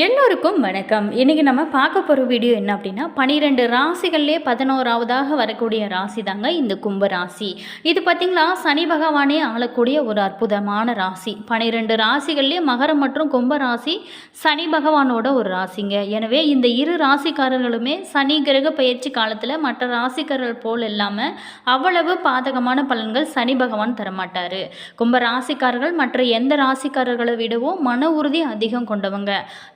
எல்லோருக்கும் வணக்கம். இன்றைக்கி நம்ம பார்க்க போகிற வீடியோ என்ன அப்படின்னா பனிரெண்டு ராசிகள்லேயே பதினோராவதாக வரக்கூடிய ராசி தாங்க இந்த கும்ப ராசி. இது பார்த்திங்களா சனி பகவானே ஆளக்கூடிய ஒரு அற்புதமான ராசி. பனிரெண்டு ராசிகள்லேயே மகரம் மற்றும் கும்ப ராசி சனி பகவானோட ஒரு ராசிங்க. எனவே இந்த இரு ராசிக்காரர்களுமே சனி கிரக பயிற்சி காலத்தில் மற்ற ராசிக்காரர்கள் போல் இல்லாமல் அவ்வளவு பாதகமான பலன்கள் சனி பகவான் தரமாட்டார். கும்ப ராசிக்காரர்கள் மற்ற எந்த ராசிக்காரர்களை விடவும் மன உறுதி அதிகம் கொண்டவங்க.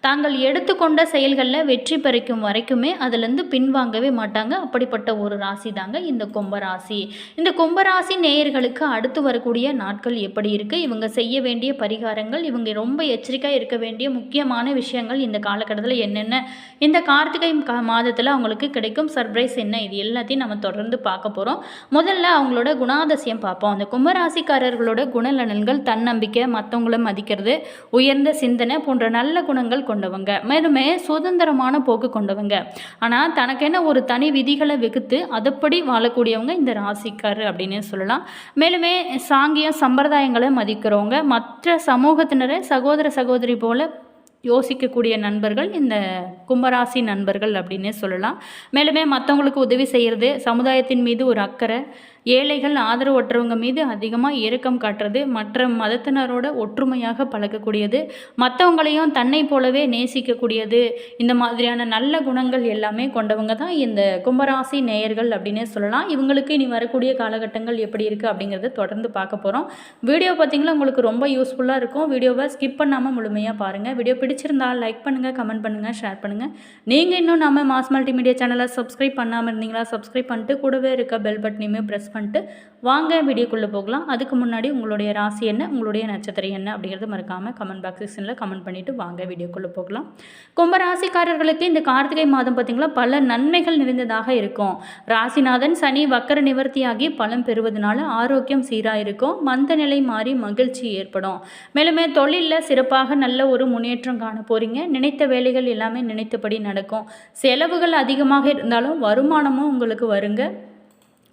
தாங்கள் எடுத்துக்கொண்ட செயல்களில் வெற்றி பறிக்கும் வரைக்குமே அதுலேருந்து பின்வாங்கவே மாட்டாங்க. அப்படிப்பட்ட ஒரு ராசி தாங்க இந்த கும்பராசி இந்த கும்பராசி நேயர்களுக்கு அடுத்து வரக்கூடிய நாட்கள் எப்படி இருக்குது இவங்க செய்ய வேண்டிய பரிகாரங்கள் இவங்க ரொம்ப எச்சரிக்கையாக இருக்க வேண்டிய முக்கியமான விஷயங்கள் இந்த காலகட்டத்தில் என்னென்ன இந்த கார்த்திகை மாதத்தில் அவங்களுக்கு கிடைக்கும் சர்ப்ரைஸ் என்ன இது எல்லாத்தையும் நம்ம தொடர்ந்து பார்க்க போகிறோம் முதல்ல அவங்களோட குணாதிசயம் பார்ப்போம். அந்த கும்பராசிக்காரர்களோட குணநலன்கள் தன்னம்பிக்கை மற்றவங்களும் மதிக்கிறது உயர்ந்த சிந்தனை போன்ற நல்ல குணங்கள் கொண்டவங்க. மேலுமே சுதந்திரமான போக்கு கொண்டவங்க. ஆனால் தனக்கென ஒரு தனி விதிகளை வெகுத்து அதுபடி வாழக்கூடியவங்க இந்த ராசிக்கார் அப்படின்னு சொல்லலாம். மேலுமே சாங்கியம் சம்பிரதாயங்களை மதிக்கிறவங்க. மற்ற சமூகத்தினரை சகோதர சகோதரி போல யோசிக்கக்கூடிய நண்பர்கள் இந்த கும்பராசி நண்பர்கள் அப்படின்னே சொல்லலாம். மேலுமே மற்றவங்களுக்கு உதவி செய்கிறது சமுதாயத்தின் மீது ஒரு அக்கறை ஏழைகள் ஆதரவற்றவங்க மீது அதிகமாக இரக்கம் காட்டுறது மற்ற மதத்தினரோட ஒற்றுமையாக பழகக்கூடியது மற்றவங்களையும் தன்னை போலவே நேசிக்கக்கூடியது இந்த மாதிரியான நல்ல குணங்கள் எல்லாமே கொண்டவங்க தான் இந்த கும்பராசி நேயர்கள் அப்படின்னே சொல்லலாம். இவங்களுக்கு இனி வரக்கூடிய காலகட்டங்கள் எப்படி இருக்குது அப்படிங்கிறத தொடர்ந்து பார்க்க போகிறோம் வீடியோ பார்த்தீங்கன்னா உங்களுக்கு ரொம்ப யூஸ்ஃபுல்லாக இருக்கும். வீடியோவை ஸ்கிப் பண்ணாமல் முழுமையாக பாருங்கள் வீடியோ பிடிச்சிருந்தால் லைக் பண்ணுங்கள் கமெண்ட் பண்ணுங்கள் ஷேர் பண்ணுங்கள் நீங்கள் இன்னும் நம்ம மாஸ் மல்டிமீடியா சேனலை சப்ஸ்கிரைப் பண்ணாமல் இருந்தீங்களா சப்ஸ்கிரைப் பண்ணிட்டு கூடவே இருக்க பெல் பட்டனையுமே ப்ரெஸ் பண்ணிட்டு வாங்க வீடியோக்குள்ளே போகலாம். அதுக்கு முன்னாடி உங்களுடைய ராசி என்ன உங்களுடைய நட்சத்திரம் என்ன அப்படிங்கிறத மறக்காமல் கமெண்ட் பாக்ஸ் செக்ஷனில் கமெண்ட் பண்ணிவிட்டு வாங்க வீடியோக்குள்ளே போகலாம். கும்ப ராசிக்காரர்களுக்கு இந்த கார்த்திகை மாதம் பார்த்திங்களா பல நன்மைகள் நிறைந்ததாக இருக்கும். ராசிநாதன் சனி வக்கர நிவர்த்தியாகி பலம் பெறுவதனால ஆரோக்கியம் சீராக இருக்கும் மந்த நிலை மாறி மகிழ்ச்சி ஏற்படும். மேலுமே தொழிலில் சிறப்பாக நல்ல ஒரு முன்னேற்றம் காண போகிறீங்க நினைத்த வேலைகள் எல்லாமே நினைத்தபடி நடக்கும். செலவுகள் அதிகமாக இருந்தாலும் வருமானமும் உங்களுக்கு வருங்க.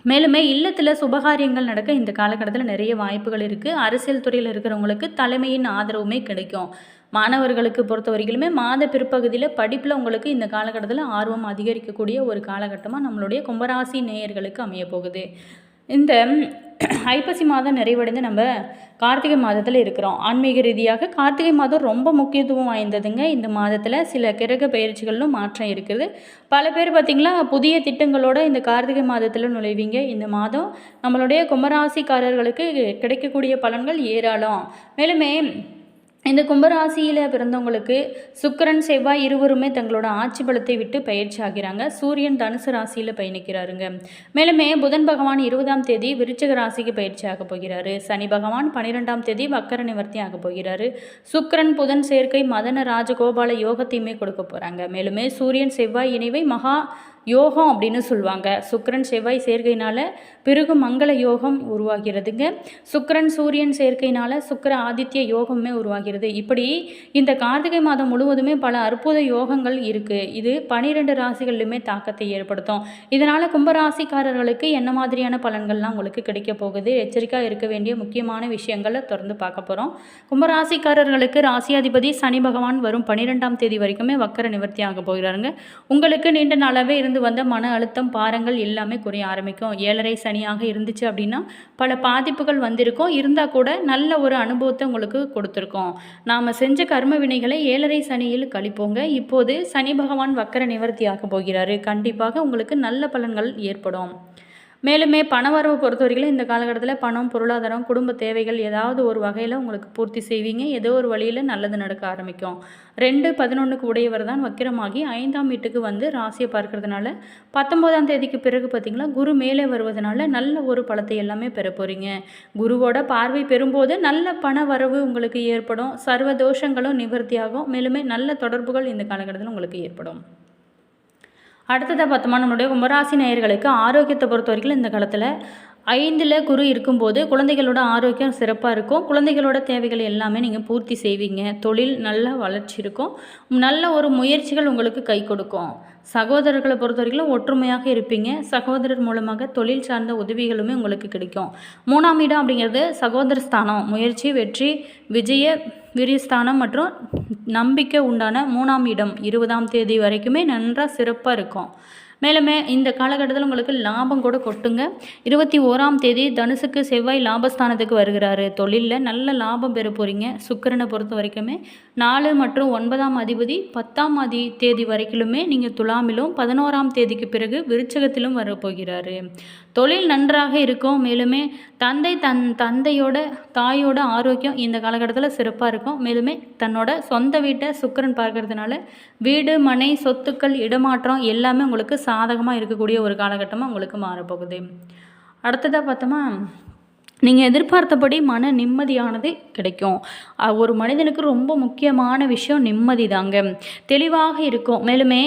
மேலுமே இல்லத்தில் சுபகாரியங்கள் நடக்க இந்த காலகட்டத்தில் நிறைய வாய்ப்புகள் இருக்குது அரசியல் துறையில் இருக்கிறவங்களுக்கு தலைமையின் ஆதரவுமே கிடைக்கும். மாணவர்களுக்கு பொறுத்த வரைக்குமே மாத பிற்பகுதியில் படிப்பில் உங்களுக்கு இந்த காலகட்டத்தில் ஆர்வம் அதிகரிக்கக்கூடிய ஒரு காலகட்டமாக நம்மளுடைய கும்பராசி நேயர்களுக்கு அமைய போகுது இந்த ஐப்பசி மாதம் நிறைவடைந்து நம்ம கார்த்திகை மாதத்தில் இருக்கிறோம். ஆன்மீக ரீதியாக கார்த்திகை மாதம் ரொம்ப முக்கியத்துவம் வாய்ந்ததுங்க. இந்த மாதத்தில் சில கிரக பயிற்சிகளிலும் மாற்றம் இருக்குது. பல பேர் பார்த்திங்களா புதிய திட்டங்களோட இந்த கார்த்திகை மாதத்தில் நுழைவீங்க. இந்த மாதம் நம்மளுடைய கும்பராசிக்காரர்களுக்கு கிடைக்கக்கூடிய பலன்கள் ஏராளம். மேலுமே இந்த கும்பராசியில் பிறந்தவங்களுக்கு சுக்கரன் செவ்வாய் இருவருமே தங்களோட ஆட்சி பலத்தை விட்டு பயிற்சி ஆகிறாங்க. சூரியன் தனுசு ராசியில் பயணிக்கிறாருங்க. மேலுமே புதன் பகவான் இருபதாம் தேதி விருச்சக ராசிக்கு பயிற்சி ஆக போகிறாரு. சனி பகவான் பன்னிரெண்டாம் தேதி வக்கர நிவர்த்தி ஆக போகிறாரு. சுக்கரன் புதன் சேர்க்கை மதன ராஜகோபால யோகத்தையுமே கொடுக்க போகிறாங்க மேலுமே சூரியன் செவ்வாய் இணைவை மகா யோகம் அப்படின்னு சொல்லுவாங்க. சுக்கரன் செவ்வாய் சேர்க்கையினால் பிறகு மங்கள யோகம் உருவாகிறதுங்க. சுக்கரன் சூரியன் சேர்க்கையினால் சுக்கர ஆதித்ய யோகமே உருவாகிறது. இப்படி இந்த கார்த்திகை மாதம் முழுவதுமே பல அற்புத யோகங்கள் இருக்குது இது பனிரெண்டு ராசிகளிலுமே தாக்கத்தை ஏற்படுத்தும். இதனால் கும்பராசிக்காரர்களுக்கு என்ன மாதிரியான பலன்கள்லாம் உங்களுக்கு கிடைக்க போகுது? எச்சரிக்கையாக இருக்க வேண்டிய முக்கியமான விஷயங்களை தொடர்ந்து பார்க்க போகிறோம் கும்பராசிக்காரர்களுக்கு ராசியாதிபதி சனி பகவான் வரும் பன்னிரெண்டாம் தேதி வரைக்குமே வக்கர நிவர்த்தி ஆக போகிறாருங்க. உங்களுக்கு நீண்ட நாளாகவே இருந்து வந்த மன அழுத்தம் பாரங்கள் எல்லாமே குறைய ஆரம்பிக்கும். ஏழரை சனியாக இருந்துச்சு அப்படின்னா பல பாதிப்புகள் வந்திருக்கும். இருந்தால் கூட நல்ல ஒரு அனுபவத்தை உங்களுக்கு கொடுத்துருக்கோம். நாம் செஞ்ச கர்ம வினைகளை ஏழரை சனியில் கழிப்போங்க. இப்போது சனி பகவான் வக்கர நிவர்த்தி ஆக போகிறாரு. கண்டிப்பாக உங்களுக்கு நல்ல பலன்கள் ஏற்படும். மேலுமே பண வரவு பொறுத்த பொறுத்தவரைக்கும் இந்த காலகட்டத்தில் பணம் பொருளாதாரம் குடும்ப தேவைகள் ஏதாவது ஒரு வகையில் உங்களுக்கு பூர்த்தி செய்வீங்க. ஏதோ ஒரு வழியில் நல்லது நடக்க ஆரம்பிக்கும். ரெண்டு பதினொன்றுக்கு உடையவர் தான் வக்கிரமாகி ஐந்தாம் வீட்டுக்கு வந்து ராசியை பார்க்கறதுனால பத்தொம்போதாம் தேதிக்கு பிறகு பார்த்திங்களா குரு மேலே வருவதனால நல்ல ஒரு பலத்தை எல்லாமே பெற போகிறீங்க குருவோட பார்வை பெறும்போது நல்ல பண வரவு உங்களுக்கு ஏற்படும். சர்வ தோஷங்களும் நிவர்த்தியாகும். மேலுமே நல்ல தொடர்புகள் இந்த காலகட்டத்தில் உங்களுக்கு ஏற்படும். அடுத்ததாக பார்த்தோம்னா நம்மளுடைய கும்பராசி நேயர்களுக்கு ஆரோக்கியத்தை பொறுத்த வரைக்கும் இந்த காலத்தில் ஐந்தில் குரு இருக்கும்போது குழந்தைகளோட ஆரோக்கியம் சிறப்பாக இருக்கும். குழந்தைகளோட தேவைகள் எல்லாமே நீங்கள் பூர்த்தி செய்வீங்க. தொழில் நல்ல வளர்ச்சி இருக்கும். நல்ல ஒரு முயற்சிகள் உங்களுக்கு கை கொடுக்கும். சகோதரர்களை பொறுத்த வரைக்கும் ஒற்றுமையாக இருப்பீங்க. சகோதரர் மூலமாக தொழில் சார்ந்த உதவிகளுமே உங்களுக்கு கிடைக்கும். மூணாம் இடம் அப்படிங்கிறது சகோதர ஸ்தானம். முயற்சி வெற்றி விஜய விரியஸ்தானம் மற்றும் நம்பிக்கை உண்டான மூணாம் இடம். இருபதாம் தேதி வரைக்குமே நன்றாக சிறப்பாக இருக்கும். மேலுமே இந்த காலகட்டத்தில் உங்களுக்கு லாபம் கூட கொட்டுங்க. இருபத்தி ஓராம் தேதி தனுசுக்கு செவ்வாய் லாபஸ்தானத்துக்கு வருகிறாரு. தொழிலில் நல்ல லாபம் பெற போகிறீங்க சுக்கிரனை பொறுத்த வரைக்குமே நாலு மற்றும் ஒன்பதாம் அதிபதி பத்தாம் அதி தேதி வரைக்கிலுமே நீங்கள் துலாமிலும் பதினோராம் தேதிக்கு பிறகு விருச்சகத்திலும் வரப்போகிறாரு தொழில் நன்றாக இருக்கும். மேலுமே தந்தை தன் தந்தையோட தாயோட ஆரோக்கியம் இந்த காலகட்டத்தில் சிறப்பாக இருக்கும். மேலுமே தன்னோட சொந்த வீட்டை சுக்கரன் பார்க்கறதுனால வீடு மனை சொத்துக்கள் இடமாற்றம் எல்லாமே உங்களுக்கு சாதகமாக இருக்கக்கூடிய ஒரு காலகட்டமாக உங்களுக்கு மாறப்போகுது. அடுத்ததாக பார்த்தோமா நீங்கள் எதிர்பார்த்தபடி மன நிம்மதியானது கிடைக்கும். ஒரு மனிதனுக்கு ரொம்ப முக்கியமான விஷயம் நிம்மதி தாங்க தெளிவாக இருக்கும். மேலுமே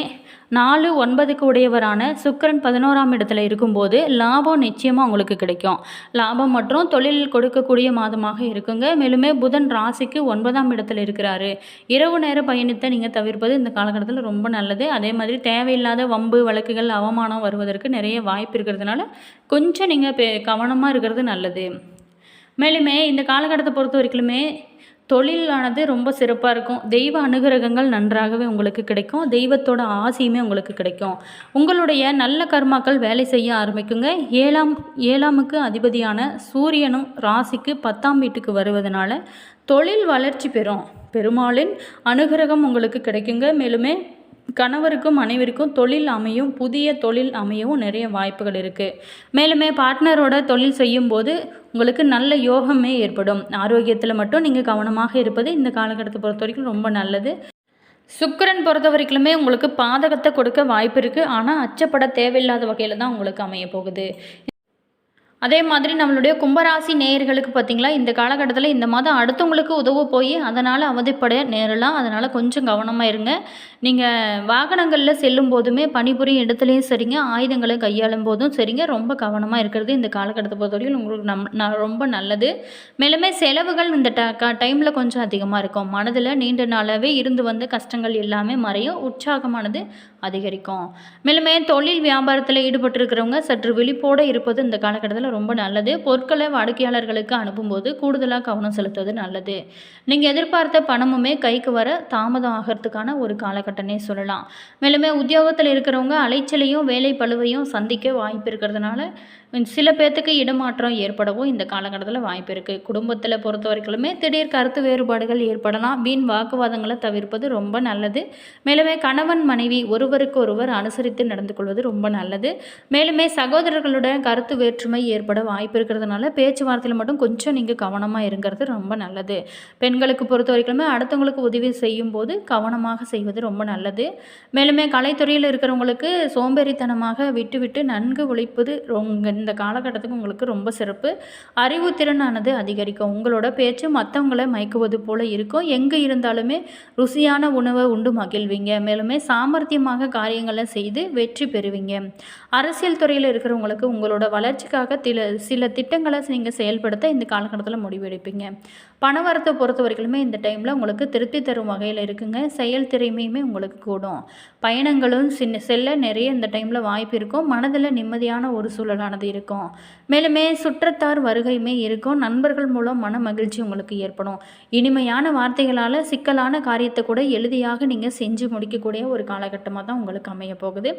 நாலு ஒன்பதுக்கு உடையவரான சுக்கரன் பதினோராம் இடத்துல இருக்கும்போது லாபம் நிச்சயமாக உங்களுக்கு கிடைக்கும். லாபம் மற்றும் தொழில் கொடுக்கக்கூடிய மாதமாக இருக்குங்க. மேலுமே புதன் ராசிக்கு ஒன்பதாம் இடத்துல இருக்கிறாரு. இரவு நேர பயணத்தை நீங்கள் தவிர்ப்பது இந்த காலகட்டத்தில் ரொம்ப நல்லது. அதே மாதிரி தேவையில்லாத வம்பு வழக்குகள் அவமானம் வருவதற்கு நிறைய வாய்ப்பு இருக்கிறதுனால கொஞ்சம் நீங்கள் கவனமாக இருக்கிறது நல்லது. மேலுமே இந்த காலகட்டத்தை பொறுத்த வரைக்குமே தொழிலானது ரொம்ப சிறப்பாக இருக்கும். தெய்வ அனுகிரகங்கள் நன்றாகவே உங்களுக்கு கிடைக்கும். தெய்வத்தோட ஆசையுமே உங்களுக்கு கிடைக்கும். உங்களுடைய நல்ல கர்மாக்கள் வேலை செய்ய ஆரம்பிக்குங்க. ஏழாம் ஏழாமுக்கு அதிபதியான சூரியனும் ராசிக்கு பத்தாம் வீட்டுக்கு வருவதனால தொழில் வளர்ச்சி பெறும். பெருமாளின் அனுகிரகம் உங்களுக்கு கிடைக்குங்க. மேலுமே கணவருக்கும் மனைவிற்கும் தொழில் அமையும் புதிய தொழில் அமையவும் நிறைய வாய்ப்புகள் இருக்குது மேலுமே பார்ட்னரோட தொழில் செய்யும்போது உங்களுக்கு நல்ல யோகமே ஏற்படும். ஆரோக்கியத்தில் மட்டும் நீங்கள் கவனமாக இருப்பது இந்த காலகட்டத்தை பொறுத்த வரைக்கும் ரொம்ப நல்லது. சுக்கரன் பொறுத்த வரைக்குமே உங்களுக்கு பாதகத்தை கொடுக்க வாய்ப்பு இருக்குது ஆனால் அச்சப்பட தேவையில்லாத வகையில் தான் உங்களுக்கு அமைய போகுது. அதே மாதிரி நம்மளுடைய கும்பராசி நேயர்களுக்கு பார்த்தீங்களா இந்த காலகட்டத்தில் இந்த மாதம் அடுத்தவங்களுக்கு உதவ போய் அதனால் அவதிப்பட நேரலாம். அதனால் கொஞ்சம் கவனமாக இருங்க. நீங்கள் வாகனங்களில் செல்லும் போதுமே பணிபுரியும் இடத்துலையும் சரிங்க. ஆயுதங்களை கையாளும் போதும் சரிங்க. ரொம்ப கவனமாக இருக்கிறது இந்த காலகட்டத்தை பொறுத்தவரையும் உங்களுக்கு நம் ந- ரொம்ப நல்லது. மேலுமே செலவுகள் இந்த ட க டைமில் கொஞ்சம் அதிகமாக இருக்கும். மனதில் நீண்ட நாளாகவே இருந்து வந்த கஷ்டங்கள் எல்லாமே மறையும். உற்சாகமானது அதிகரிக்கும். மேலுமே தொழில் வியாபாரத்தில் ஈடுபட்டிருக்கிறவங்க சற்று விழிப்போடு இருப்பது இந்த காலகட்டத்தில் ரொம்ப நல்லது. பொருட்களை வாடிக்கையாளர்களுக்கு அனுப்பும்போது கூடுதலாக கவனம் செலுத்துவது நல்லது. நீங்கள் எதிர்பார்த்த பணமுமே கைக்கு வர தாமதம் ஆகிறதுக்கான ஒரு காலகட்டனே சொல்லலாம். மேலுமே உத்தியோகத்தில் இருக்கிறவங்க அலைச்சலையும் வேலை பழுவையும் சந்திக்க வாய்ப்பு இருக்கிறதுனால சில பேர்த்துக்கு இடமாற்றம் ஏற்படவும் இந்த காலகட்டத்தில் வாய்ப்பு இருக்குது குடும்பத்தில் பொறுத்த வரைக்குமே திடீர் கருத்து வேறுபாடுகள் ஏற்படலாம். வீண் வாக்குவாதங்களை தவிர்ப்பது ரொம்ப நல்லது. மேலுமே கணவன் மனைவி ஒருவருக்கு ஒருவர் அனுசரித்து நடந்து கொள்வது ரொம்ப நல்லது. மேலுமே சகோதரர்களுடன் கருத்து வேற்றுமை ஏற்பட வாய்ப்பு இருக்கிறதுனால பேச்சுவார்த்தையில் மட்டும் கொஞ்சம் நீங்கள் கவனமாக இருங்கிறது ரொம்ப நல்லது. பெண்களுக்கு பொறுத்த வரைக்குமே அடுத்தவங்களுக்கு உதவி செய்யும் போது கவனமாக செய்வது ரொம்ப நல்லது. மேலுமே கலைத்துறையில் இருக்கிறவங்களுக்கு சோம்பேறித்தனமாக விட்டுவிட்டு நன்கு உழைப்பது ரொம்ப இந்த காலகட்டத்துக்கு உங்களுக்கு ரொம்ப சிறப்பு. அறிவுத்திறனானது அதிகரிக்கும். உங்களோட பேச்சு மற்றவங்களை மயக்குவது போல இருக்கும். எங்கே இருந்தாலுமே ருசியான உணவை உண்டு மகிழ்வீங்க. மேலுமே சாமர்த்தியமாக காரியங்களை செய்து வெற்றி பெறுவீங்க. அரசியல் துறையில் இருக்கிறவங்களுக்கு உங்களோட வளர்ச்சிக்காக சில சில திட்டங்களை நீங்கள் செயல்படுத்த இந்த காலகட்டத்தில் முடிவெடுப்பீங்க. பணவரத்தை பொறுத்த வரைக்குமே இந்த டைமில் உங்களுக்கு திருப்தி தரும் வகையில் இருக்குங்க. செயல் திறமையுமே உங்களுக்கு கூடும். பயணங்களும் சின்ன செல்ல நிறைய இந்த டைமில் வாய்ப்பு இருக்கும். மனதில் நிம்மதியான ஒரு சூழலானது இருக்கும். மேலுமே சுற்றத்தார் வருகையுமே இருக்கும். நண்பர்கள் மூலம் மன மகிழ்ச்சி உங்களுக்கு ஏற்படும். இனிமையான வார்த்தைகளால் சிக்கலான காரியத்தை கூட எளிதியாக நீங்கள் செஞ்சு முடிக்கக்கூடிய ஒரு காலகட்டமாக தான் உங்களுக்கு அமைய போகுது.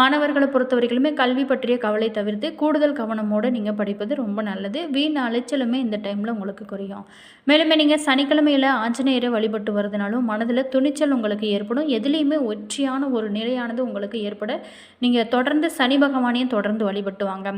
மாணவர்களை பொறுத்த வரைக்குமே கல்வி பற்றிய கவலை தவிர்த்து கூடுதல் கவனமோடு நீங்கள் படிப்பது ரொம்ப நல்லது. வீண் அலைச்சலுமே இந்த டைமில் உங்களுக்கு குறையும். மேலுமே நீங்கள் சனிக்கிழமையில் ஆஞ்சநேயரை வழிபட்டு வரதுனாலும் மனதில் துணிச்சல் உங்களுக்கு ஏற்படும். எதுலேயுமே ஒற்றியான ஒரு நிலையானது உங்களுக்கு ஏற்பட நீங்கள் தொடர்ந்து சனி பகவானையும் தொடர்ந்து வழிபட்டு வாங்க.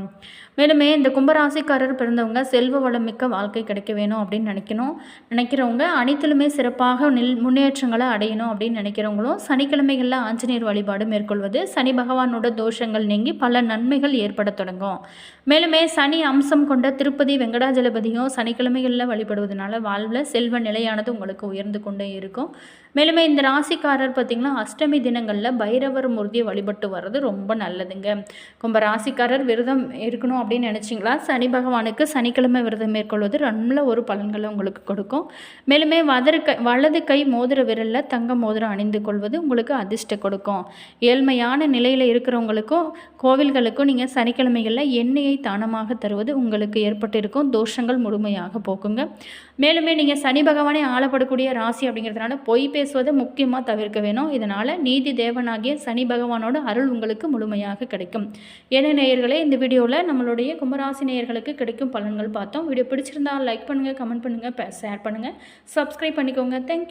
மேலுமே இந்த கும்பராசிக்காரர் பிறந்தவங்க செல்வ வளம் மிக்க வாழ்க்கை கிடைக்க வேணும் அப்படின்னு நினைக்கணும். நினைக்கிறவங்க அனைத்திலுமே சிறப்பாக நில் முன்னேற்றங்களை அடையணும் அப்படின்னு நினைக்கிறவங்களும் சனிக்கிழமைகளில் ஆஞ்சநேயர் வழிபாடு மேற்கொள்வது சனி பகவானோட தோஷங்கள் நீங்கி பல நன்மைகள் ஏற்பட தொடங்கும். மேலுமே சனி அம்சம் கொண்ட திருப்பதி வெங்கடாஜலபதியும் சனிக்கிழமைகளில் வழிபடுவதனால அதனால் வாழ்வில் செல்வ நிலையானது உங்களுக்கு உயர்ந்து கொண்டே இருக்கும். மேலுமே இந்த ராசிக்காரர் பார்த்திங்கன்னா அஷ்டமி தினங்களில் பைரவர் மூர்த்தியை வழிபட்டு வர்றது ரொம்ப நல்லதுங்க. கும்ப ராசிக்காரர் விரதம் இருக்கணும் அப்படின்னு நினச்சிங்களா? சனி பகவானுக்கு சனிக்கிழமை விரதம் மேற்கொள்வது நல்ல ஒரு பலன்களை உங்களுக்கு கொடுக்கும். மேலுமே வதறு கை வலது கை மோதிர விரலில் தங்க மோதிரம் அணிந்து கொள்வது உங்களுக்கு அதிர்ஷ்டம் கொடுக்கும். ஏழ்மையான நிலையில் இருக்கிறவங்களுக்கும் கோவில்களுக்கும் நீங்கள் சனிக்கிழமைகளில் எண்ணெயை தானமாக தருவது உங்களுக்கு ஏற்பட்டிருக்கும். தோஷங்கள் முழுமையாக போக்குங்க. மேலுமே நீங்கள் சனி பகவானே ஆளப்படக்கூடிய ராசி அப்படிங்கிறதுனால பொய் பேசுவதை முக்கியமாக தவிர்க்க வேணும். இதனால் நீதி தேவனாகிய சனி பகவானோட அருள் உங்களுக்கு முழுமையாக கிடைக்கும். என்ன நேயர்களே இந்த வீடியோவில் நம்மளுடைய கும்பராசி நேயர்களுக்கு கிடைக்கும் பலன்கள் பார்த்தோம். வீடியோ பிடிச்சிருந்தால் லைக் பண்ணுங்கள் கமெண்ட் பண்ணுங்கள் ஷேர் பண்ணுங்கள் சப்ஸ்கிரைப் பண்ணிக்கோங்க. தேங்க்யூ